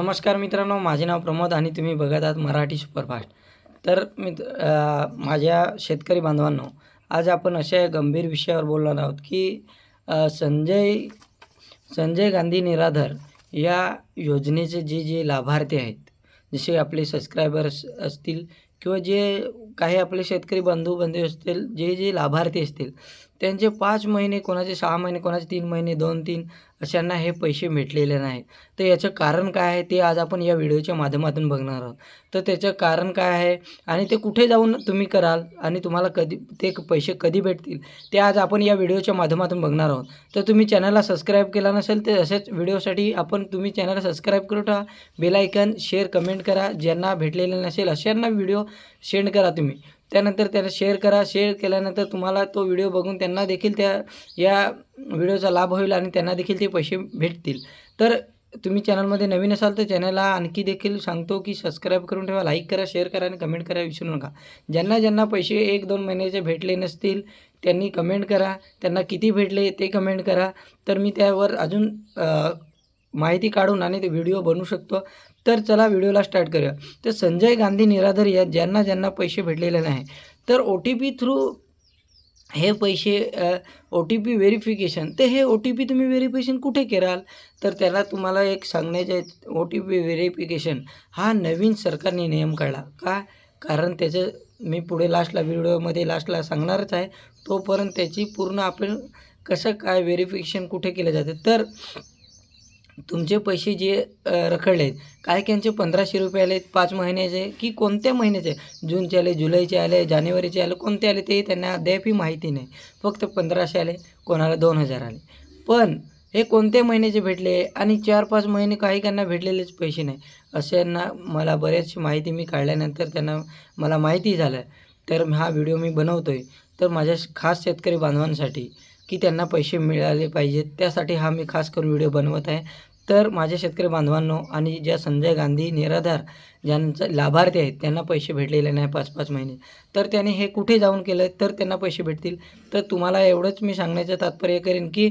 नमस्कार मित्रांनो माझे नाव प्रमोद आणि तुम्ही बघत आहात मराठी सुपरफास्ट. तर मित्र माझ्या शेतकरी बांधवांनो आज आपण अशा गंभीर विषयावर बोलणार आहोत की संजय संजय गांधी निराधार या योजनेचे जे जे लाभार्थी आहेत जसे आपले सबस्क्रायबर्स असतील किंवा जे काही आपले शेतकरी बंधू बंधू असतील जे जे लाभार्थी असतील त्यांचे पाच महिने कोणाचे सहा महिने कोणाचे तीन महिने दोन तीन अशांना हे पैसे भेटलेले नाही तर याचं कारण काय आहे ते आज आपण या व्हिडिओच्या माध्यमातून बघणार आहोत. तर त्याचं कारण काय आहे आणि ते कुठे जाऊन तुम्ही कराल आणि तुम्हाला कधी ते पैसे कधी भेटतील ते आज आपण या व्हिडिओच्या माध्यमातून बघणार आहोत. तर तुम्ही चॅनलला सबस्क्राईब केला नसेल तर असेच व्हिडिओसाठी आपण तुम्ही चॅनलला सबस्क्राईब करू ठेवा. बेलायकन शेअर कमेंट करा. ज्यांना भेटलेले नसेल अशांना व्हिडिओ सेंड करा तुम्ही. त्यानंतर त्याला शेअर करा. शेअर केल्यानंतर तुम्हाला तो व्हिडिओ बघून त्यांना देखील त्या या व्हिडिओचा लाभ होईल आणि त्यांना देखील ते पैसे भेटतील. तर तुम्ही चॅनलमध्ये नवीन असाल तर चॅनलला आणखी देखील सांगतो की सबस्क्राईब करून ठेवा लाईक करा शेअर करा आणि कमेंट करा विसरू नका. ज्यांना ज्यांना पैसे एक दोन महिन्याचे भेटले नसतील त्यांनी कमेंट करा. त्यांना किती भेटले ते कमेंट करा. तर मी त्यावर अजून माहिती काढून आणि ते व्हिडिओ बनवू शकतो. तर चला व्हिडिओला स्टार्ट करूया. तर संजय गांधी निराधार या ज्यांना ज्यांना पैसे भेटलेले नाही. तर ओ टी पी थ्रू हे पैसे ओ टी पी व्हेरिफिकेशन तर हे ओ टी पी तुम्ही व्हेरिफिकेशन कुठे कराल तर त्याला तुम्हाला एक सांगण्याचे ओ टी पी व्हेरिफिकेशन हा नवीन सरकारने नियम काढला. का? कारण त्याचं मी पुढे लास्टला व्हिडिओमध्ये लास्टला सांगणारच आहे. तोपर्यंत त्याची पूर्ण आपण कसं काय व्हेरिफिकेशन कुठे केलं जाते? तर तुमचे पैसे जे रखडले आहेत काही काहींचे पंधराशे रुपये आले पाच महिन्याचे की कोणत्या महिन्याचे? जूनचे आले जुलैचे आले जानेवारीचे आले कोणते आले ते त्यांना अद्यापही माहिती नाही. फक्त पंधराशे आले कोणाला दोन हजार आले. पण हे कोणत्या महिन्याचे भेटले? आणि चार पाच महिने काही काहींना भेटलेलेच पैसे नाही. अशांना मला बऱ्याचशी माहिती मी काढल्यानंतर त्यांना मला माहिती झालं. तर हा व्हिडिओ मी बनवतो आहे तर माझ्या खास शेतकरी बांधवांसाठी की त्यांना पैसे मिळाले पाहिजेत त्यासाठी हा मी खास करून व्हिडिओ बनवत आहे. तर माझ्या शेतकरी बांधवांनो आणि ज्या संजय गांधी निराधार ज्यांचा लाभार्थी आहेत त्यांना पैसे भेटलेले नाही पाच पाच महिने. तर त्यांनी हे कुठे जाऊन केलं तर त्यांना पैसे भेटतील. तर तुम्हाला एवढंच मी सांगण्याचं तात्पर्य करेन की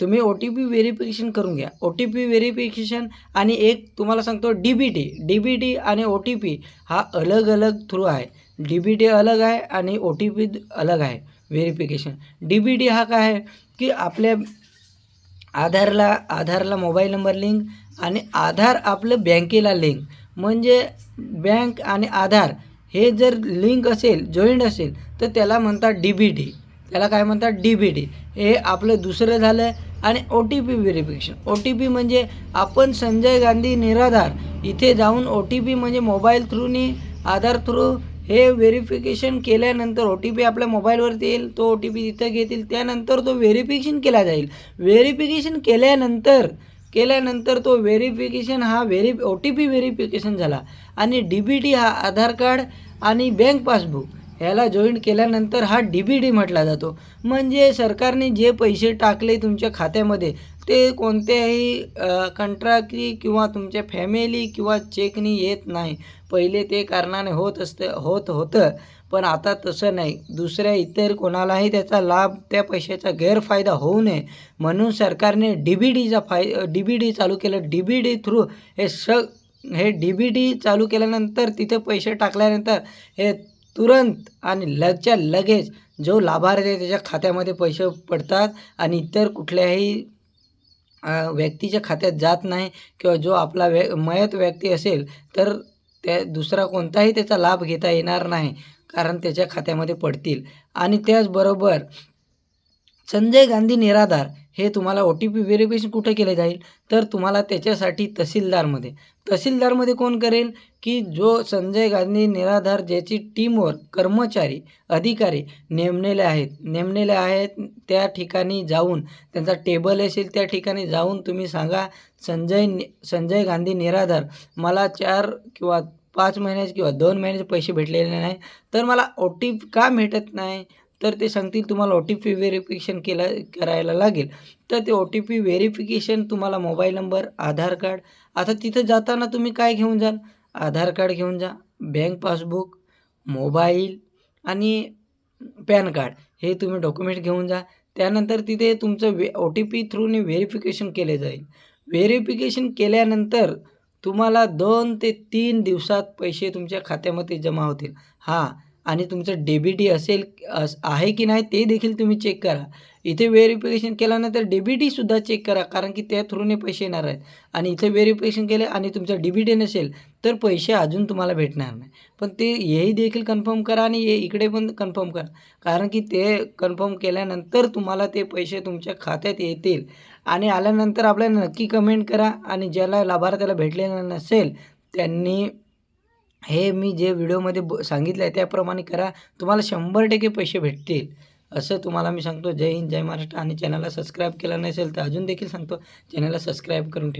तुम्ही ओ टी पी व्हेरिफिकेशन करून घ्या. ओ टी पी व्हेरिफिकेशन आणि एक तुम्हाला सांगतो D B T D B T आणि ओ टी पी हा अलग अलग थ्रू आहे. डी बी टी अलग आहे आणि ओ टी पी अलग आहे. व्हेरिफिकेशन डी बी टी हा काय आहे? की आपल्या आधारला आधारला मोबाईल नंबर लिंक आणि आधार आपलं बँकेला लिंक. म्हणजे बँक आणि आधार हे जर लिंक असेल जॉईंट असेल तर त्याला म्हणतात डी बी डी त्याला काय म्हणतात? डी बी डी हे आपलं दुसरं झालं आणि O T P verification O T P म्हणजे आपण संजय गांधी निराधार. इथे जाऊन ओ टी पी म्हणजे मोबाईल थ्रूनी आधार थ्रू हे व्हेरिफिकेशन केल्यानंतर ओ टी पी आपल्या मोबाईलवरती येईल तो ओ टी पी तिथं घेतील त्यानंतर तो व्हेरिफिकेशन केला जाईल. व्हेरिफिकेशन केल्यानंतर केल्यानंतर तो व्हेरिफिकेशन हा very O T P verification झाला. आणि डी बी टी हा आधार कार्ड आणि बँक पासबुक ह्याला जॉईंट केल्यानंतर हा डी बी डी म्हटला जातो. म्हणजे सरकारने जे पैसे टाकले तुमच्या खात्यामध्ये ते कोणत्याही कंट्राक्टी किंवा तुमच्या फॅमिली किंवा चेकनी येत नाही. पहिले ते कारणाने होत असतं होत होतं पण आता तसं नाही. दुसऱ्या इतर कोणालाही त्याचा लाभ त्या पैशाचा गैरफायदा होऊ नये. म्हणून सरकारने डी बी डीचा फाय डी बी डी चालू केलं. डी बी डी थ्रू हे स हे डी बी डी चालू केल्यानंतर तिथे पैसे टाकल्यानंतर हे तुरंत आणि लगच्या लगेच जो लाभार्थी आहे त्याच्या खात्यामध्ये पैसे पडतात आणि इतर कुठल्याही व्यक्तीच्या खात्यात जात नाही किंवा जो आपला व्य मयत व्यक्ती असेल तर त्या दुसरा कोणताही त्याचा लाभ घेता येणार नाही कारण त्याच्या खात्यामध्ये पडतील. आणि त्याचबरोबर संजय गांधी निराधार हे तुम्हाला ओ टी पी व्हेरिफिकेशन कुठे केले जाईल? तर तुम्हाला त्याच्यासाठी तहसीलदारमध्ये. तहसीलदारमध्ये कोण करेल? की जो संजय गांधी निराधार ज्याची टीमवर कर्मचारी अधिकारी नेमलेले आहेत. नेमलेले आहेत त्या ठिकाणी जाऊन त्यांचा टेबल असेल त्या ठिकाणी जाऊन तुम्ही सांगा संजय संजय गांधी निराधार मला चार किंवा पाच महिन्याचे किंवा दोन महिन्याचे पैसे भेटलेले नाही. तर मला ओ टी पी का भेटत नाही? तर ते सांगतील तुम्हाला ओ टी पी व्हेरिफिकेशन केलं करायला लागेल. तर ते ओ टी पी व्हेरिफिकेशन तुम्हाला मोबाईल नंबर आधार कार्ड आता तिथं जाताना तुम्ही काय घेऊन जाल? आधार कार्ड घेऊन जा बँक पासबुक मोबाईल आणि पॅन कार्ड हे तुम्ही डॉक्युमेंट घेऊन जा. त्यानंतर तिथे तुमचं वे ओ टी पी थ्रूने व्हेरिफिकेशन केले जाईल. व्हेरिफिकेशन केल्यानंतर तुम्हाला दोन ते तीन दिवसात पैसे तुमच्या खात्यामध्ये जमा होतील. हां आणि तुमचं डेबिटी असेल अस आहे की नाही ते देखील तुम्ही चेक करा. इथे व्हेरिफिकेशन केल्यानंतर डेबिटीसुद्धा चेक करा कारण की त्या थ्रूने पैसे येणार आहेत. आणि इथे व्हेरिफिकेशन केले आणि तुमचं डेबिटी नसेल तर पैसे अजून तुम्हाला भेटणार नाही. पण ते हेही देखील कन्फर्म करा आणि हे इकडे पण कन्फर्म करा. कारण की ते कन्फर्म केल्यानंतर तुम्हाला ते पैसे तुमच्या खात्यात येतील. आणि आल्यानंतर आपल्याला नक्की कमेंट करा आणि ज्याला लाभार्थ्याला भेटलेलं नसेल त्यांनी हे मी जे व्हिडिओमध्ये ब सांगितलं आहे त्याप्रमाणे करा. तुम्हाला शंभर टक्के पैसे भेटतील. असं तुम्हाला मी सांगतो. जय हिंद जय महाराष्ट्र. आणि चॅनलला सबस्क्राईब केलं नसेल तर अजून देखील सांगतो. चॅनलला सबस्क्राईब करून ठेवा.